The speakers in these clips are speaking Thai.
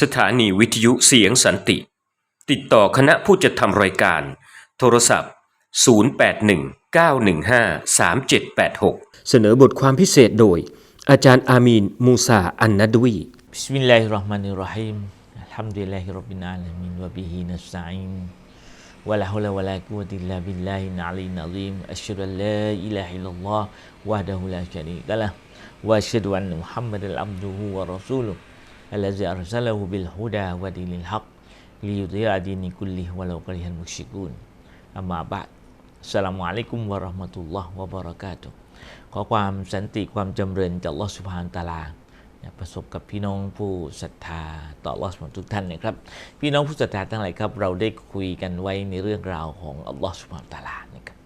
สถานีวิทยุเสียงสันติ ติดต่อคณะผู้จัดทำรายการ โทรศัพท์ 0819153786 เสนอบทความพิเศษโดย อาจารย์อามีน มูซา อันนัดวีบิสมิลลาฮิรราะห์มานิรราะฮีมอัลฮัมดุลิลลาฮิร็อบบิลอาลามีนวะบิฮินัสตัยน ولا حول ولا قوة إلا รัลลา العلي العظيم أشهد أن لا إله إلا الله وحده لا شريك له وأشهد أن محمدا عبده ورسوله الذي أرسله بالهدى ودين الحق ليضيع دين كله ولو كره المشركون أما بعد السلام عليكم ورحمة الله وبركاته ขอความสันติความจำเริญจากอัลลอฮฺสุบฮานตะอาลา เนี่ยประสบกับพี่น้องผู้ศรัทธาต่ออัลลอฮ์ทุกท่านนะครับ พี่น้องผู้ศรัทธาทั้งหลายครับ เราได้คุยกันไว้ในเรื่องราวของอัลลอฮ์สุบฮานตะอาลานะครับ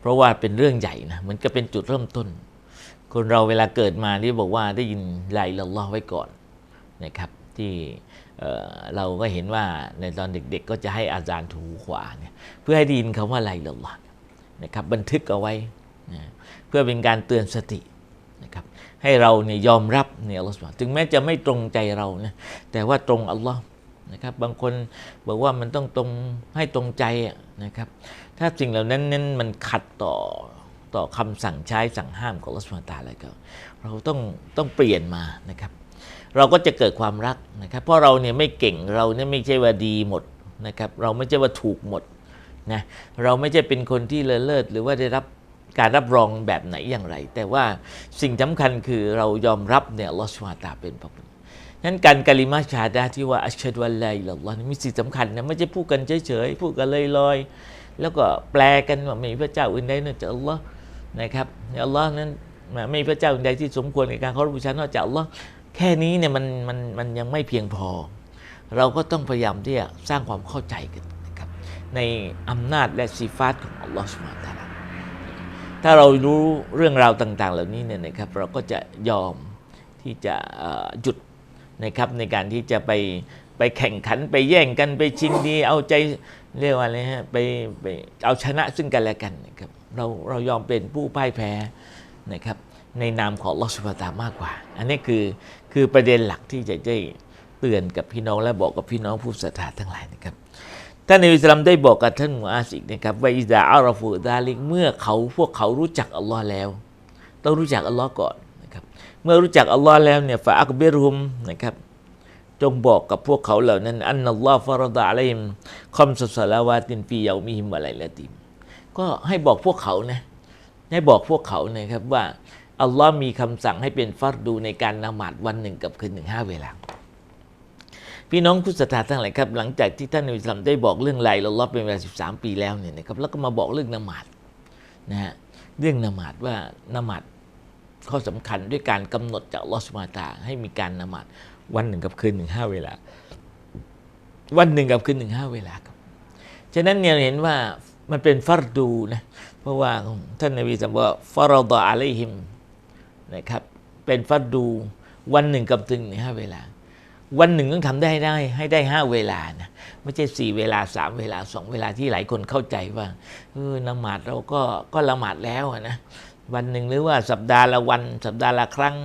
เพราะว่าเป็นเรื่องใหญ่นะเหมือนกับเป็นจุดเริ่มต้น คนเราเวลาเกิดมาที่บอกว่าได้ยินไลลาลลอฮ์ไว้ก่อน นะครับที่เอ่อเราก็เห็นว่าในตอนเด็กๆ ก็จะให้อาจารย์ถูขวาเนี่ยเพื่อให้ได้ยินคำว่าไลลาลลอฮ์นะครับบันทึกเอาไว้นะเพื่อเป็นการเตือนสตินะครับให้เราเนี่ยยอมรับเนี่ยอัลลอฮฺสุบฮานะถึงแม้จะไม่ตรงใจเรานะแต่ว่าตรงอัลลอฮ์นะครับบางคนบอกว่ามันต้องตรงให้ตรงใจนะครับถ้าสิ่งเหล่านั้นนั้นมันขัดต่อต่อคำสั่งใช้สั่งห้ามของอัลลอฮฺสุบฮานะตะอาลาก็เราต้องต้องเปลี่ยนมานะครับ เราก็จะเกิดความรักนะครับ เพราะเราเนี่ยไม่เก่งเราเนี่ยไม่ใช่ว่าดีหมดนะครับ เราไม่ใช่ว่าถูกหมดนะเราไม่ใช่เป็นคนที่เลอเลิศหรือว่าได้รับการรับรองแบบไหนอย่างไร แต่ว่าสิ่งสำคัญคือเรายอมรับเนี่ยลอสุบฮาตาเป็นพระผู้นั้นการกะลิมาชาดาที่ว่าอัชฮะดุอัลลอฮฺอิลลัลลอฮ์นี่มีสิ่งสำคัญนะไม่ใช่พูดกันเฉยๆพูดกันลอยๆแล้วก็แปลกันว่าไม่มีพระเจ้าอื่นใดนอกจากอัลลอฮ์นะครับอัลลอฮ์นั้นไม่มีพระเจ้าอื่นใดที่สมควรในการเคารพบูชานอกจากอัลลอฮ์ แค่นี้เนี่ยมันมันมันยังไม่เพียงพอ เราก็ต้องพยายามที่จะสร้างความเข้าใจกันนะครับในอำนาจและสีฟาตของอัลลอฮ์สุบฮานตะลาถ้าเรารู้เรื่องราวต่าง ๆ เหล่านี้เนี่ยนะครับเราก็จะยอมที่จะหยุดนะครับในการที่จะไปไปแข่งขันไปแย่งกันไปชิงดี เอาใจเรียกว่าอะไรฮะไปไปเอาชนะซึ่งกันและกันนะครับเราเรายอมเป็นผู้พ่ายแพ้นะครับ ในนามของลอสุฟาตามากกว่า อันนี้คือคือประเด็นหลักที่จะได้เตือนกับพี่น้องและบอกกับพี่น้องผู้ศรัทธาทั้งหลายนะครับท่านในอิสลามได้บอกกับท่านมุอาสิกนะครับว่าอิซาอัลฟูดาลิกเมื่อเขาพวกเขารู้จักอัลลอฮ์แล้ว ต้องรู้จักอัลลอฮ์ก่อนนะครับเมื่อรู้จักอัลลอฮ์แล้วเนี่ยฟาอักเบรุมนะครับจงบอกกับพวกเขาเหล่านั้น อันนัลลอฮ์ฟารดะอะลัยมคอมสสลาวาตินฟีเยามิฮิมวะไลละติมก็ให้บอกพวกเขานะให้บอกพวกเขานะครับว่า อัลลอฮ์มีคำสั่งให้เป็นฟัรดูในการละหมาดวันหนึ่งกับคืนหนึ่งห้าเวลา พี่น้องผู้ศรัทธาทั้งหลายครับ หลังจากที่ท่านนบีสลัมได้บอกเรื่องไลลาลอเป็นเวลา13ปีแล้วเนี่ยนะครับแล้วก็มาบอกเรื่องนมาดนะฮะเรื่องนมาดว่านมาดข้อสำคัญด้วยการกำหนดจากลอสุบฮาตาให้มีการนมาดวันหนึ่งกับคืนหนึ่งห้าเวลา วันหนึ่งกับคืนหนึ่งห้าเวลาครับฉะนั้นเนี่ยเห็นว่ามันเป็นฟัรดูนะเพราะว่าท่านนบีสัมบอกว่าฟารดะอะลัยฮิม นะครับ เป็นฟัดดูวันหนึ่งกับถึงห้าเวลา วันหนึ่งต้องทำได้ได้ให้ได้ห้าเวลานะไม่ใช่สี่เวลาสามเวลาสองเวลาที่หลายคนเข้าใจว่าเออนมาดเราก็ก็ละหมาดแล้วนะวันหนึ่งหรือว่าสัปดาห์ละวัน สัปดาห์ละครั้ง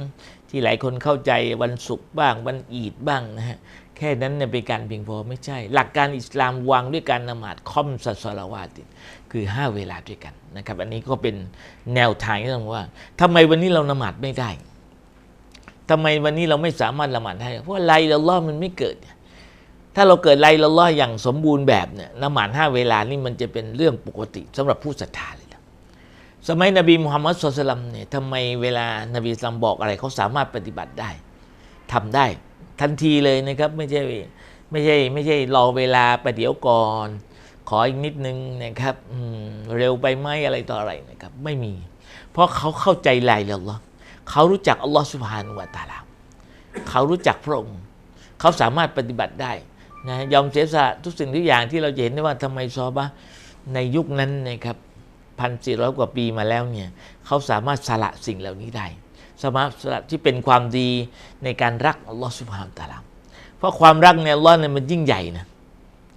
ที่หลายคนเข้าใจวันศุกร์บ้างวันอีดบ้างนะฮะแค่นั้นเนี่ยเป็นการเพียงพอไม่ใช่ หลักการอิสลามวางด้วยการละหมาดคอมสัสลาวาติคือ 5 เวลาด้วยกันนะครับ อันนี้ก็เป็นแนวทางที่ต้องว่าทำไมวันนี้เราละหมาดไม่ได้ทำไมวันนี้เราไม่สามารถละหมาดได้ เพราะไลละล่อมันไม่เกิด ถ้าเราเกิดไลละล่ออย่างสมบูรณ์แบบเนี่ยละหมาดห้าเวลานี่มันจะเป็นเรื่องปกติสำหรับผู้ศรัทธา สมัยนบีมุฮัมมัดสุลตัลลัมเนี่ยทำไมเวลานบีสลัมบอกอะไรเขาสามารถปฏิบัติได้ทำได้ ทันทีเลยนะครับไม่ใช่ไม่ใช่ไม่ใช่รอเวลาประเดี๋ยวก่อน ขออีกนิดนึงนะครับอืมเร็วไปไหมอะไรต่ออะไรนะครับ ไม่มี เพราะเขาเข้าใจไลละล่อเขารู้จักอัลลอฮฺสุบฮานุวะตาลาเขารู้จักพระองค์เขาสามารถปฏิบัติได้นะยอมเสียสละทุกสิ่งทุกอย่างที่เราเห็นได้ว่าทำไมซอบะในยุคนั้นนะครับ พันสี่ร้อยกว่าปีมาแล้วเนี่ยเขาสามารถสละสิ่งเหล่านี้ได้สมาสละที่เป็นความดีในการรักอัลลอฮฺสุบฮานตะอาลาเพราะความรักในอัลลอฮ์เนี่ยมันยิ่งใหญ่นะ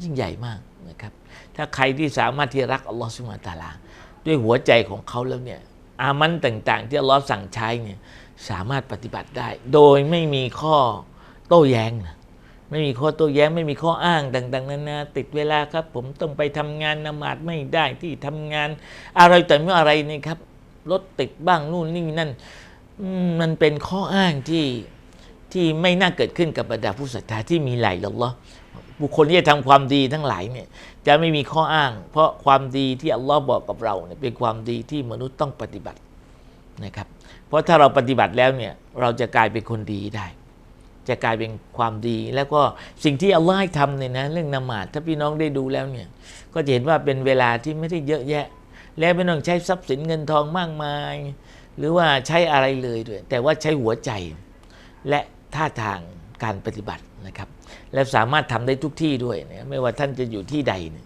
ยิ่งใหญ่มากนะครับ ถ้าใครที่สามารถที่รักอัลลอฮฺสุบฮานตะอาลาด้วยหัวใจของเขาแล้วเนี่ยอามันต่างๆ ที่อัลลอฮ์สั่งใช้เนี่ยสามารถปฏิบัติได้ โดยไม่มีข้อโต้แย้งนะ ไม่มีข้อโต้แย้งไม่มีข้ออ้างต่างๆนานาติดเวลาครับ ผมต้องไปทำงานนมาดไม่ได้ที่ทำงานอะไรแต่ไม่อะไรนี่ครับรถติดบ้างนู่นนี่นั่นมันเป็นข้ออ้างที่ที่ไม่น่าเกิดขึ้นกับบรรดาผู้ศรัทธาที่มีไหลอัลลอฮ์บุคคลที่จะทำความดีทั้งหลายเนี่ยจะไม่มีข้ออ้าง เพราะความดีที่อัลลอฮ์บอกกับเราเนี่ยเป็นความดีที่มนุษย์ต้องปฏิบัตินะครับ เพราะถ้าเราปฏิบัติแล้วเนี่ยเราจะกลายเป็นคนดีได้ จะกลายเป็นความดี แล้วก็สิ่งที่อัลลอฮ์ให้ทำเนี่ยนะเรื่องนมาดถ้าพี่น้องได้ดูแล้วเนี่ยก็จะเห็นว่าเป็นเวลาที่ไม่ได้เยอะแยะ และไม่ต้องใช้ทรัพย์สินเงินทองมากมาย หรือว่าใช้อะไรเลยด้วย แต่ว่าใช้หัวใจและท่าทางการปฏิบัตินะครับ และสามารถทำได้ทุกที่ด้วยนะไม่ว่าท่านจะอยู่ที่ใดเนี่ย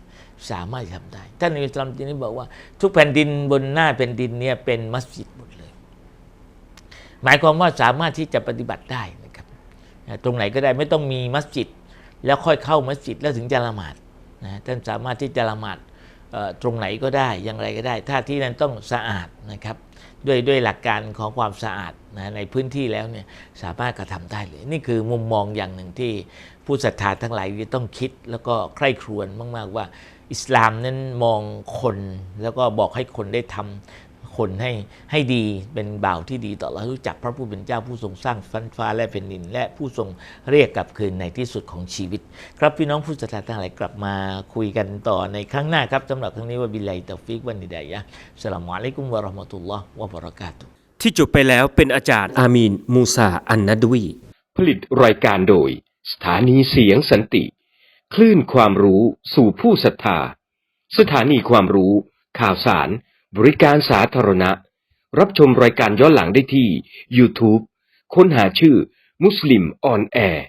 สามารถทำได้ ท่านอิสลามที่นี้บอกว่า ทุกแผ่นดินบนหน้าแผ่นดินเนี่ยเป็นมัสยิดหมดเลย หมายความว่าสามารถที่จะปฏิบัติได้ ตรงไหนก็ได้ไม่ต้องมีมัสยิด แล้วค่อยเข้ามัสยิดแล้วถึงจะละหมาดนะท่านสามารถที่จะละหมาดตรงไหนก็ได้อย่างไรก็ได้ ถ้าที่นั้นต้องสะอาดนะครับด้วยด้วยหลักการของความสะอาดนะในพื้นที่แล้วเนี่ยสามารถกระทำได้เลย นี่คือมุมมองอย่างหนึ่งที่ผู้ศรัทธาทั้งหลายจะต้องคิด แล้วก็ใคร่ครวญมาก ๆ ว่าอิสลามนั้นมองคนแล้วก็บอกให้คนได้ทำ คนให้ให้ดีเป็นบ่าวที่ดีต่อเรารู้จักพระผู้เป็นเจ้าผู้ทรงสร้างฟันฟ้าและแผ่นดิน และผู้ทรงเรียกกลับคืนในที่สุดของชีวิต ครับพี่น้องผู้ศรัทธาทั้งหลายกลับมาคุยกันต่อในครั้งหน้าครับสำหรับครั้งนี้ว่าบิลลาฮิตอฟิกวันนิดายะฮ์อัสลามุอะลัยกุมวะราะห์มะตุลลอฮ์วะบะเราะกาตุที่จบไปแล้วเป็นอาจารย์อามีน มูซาอันนัดวี ผลิตรายการโดย สถานีเสียงสันติ คลื่นความรู้สู่ผู้ศรัทธา สถานีความรู้ ข่าวสาร บริการสาธารณะ รับชมรายการย้อนหลังได้ที่ YouTube ค้นหาชื่อมุสลิมออนแอร์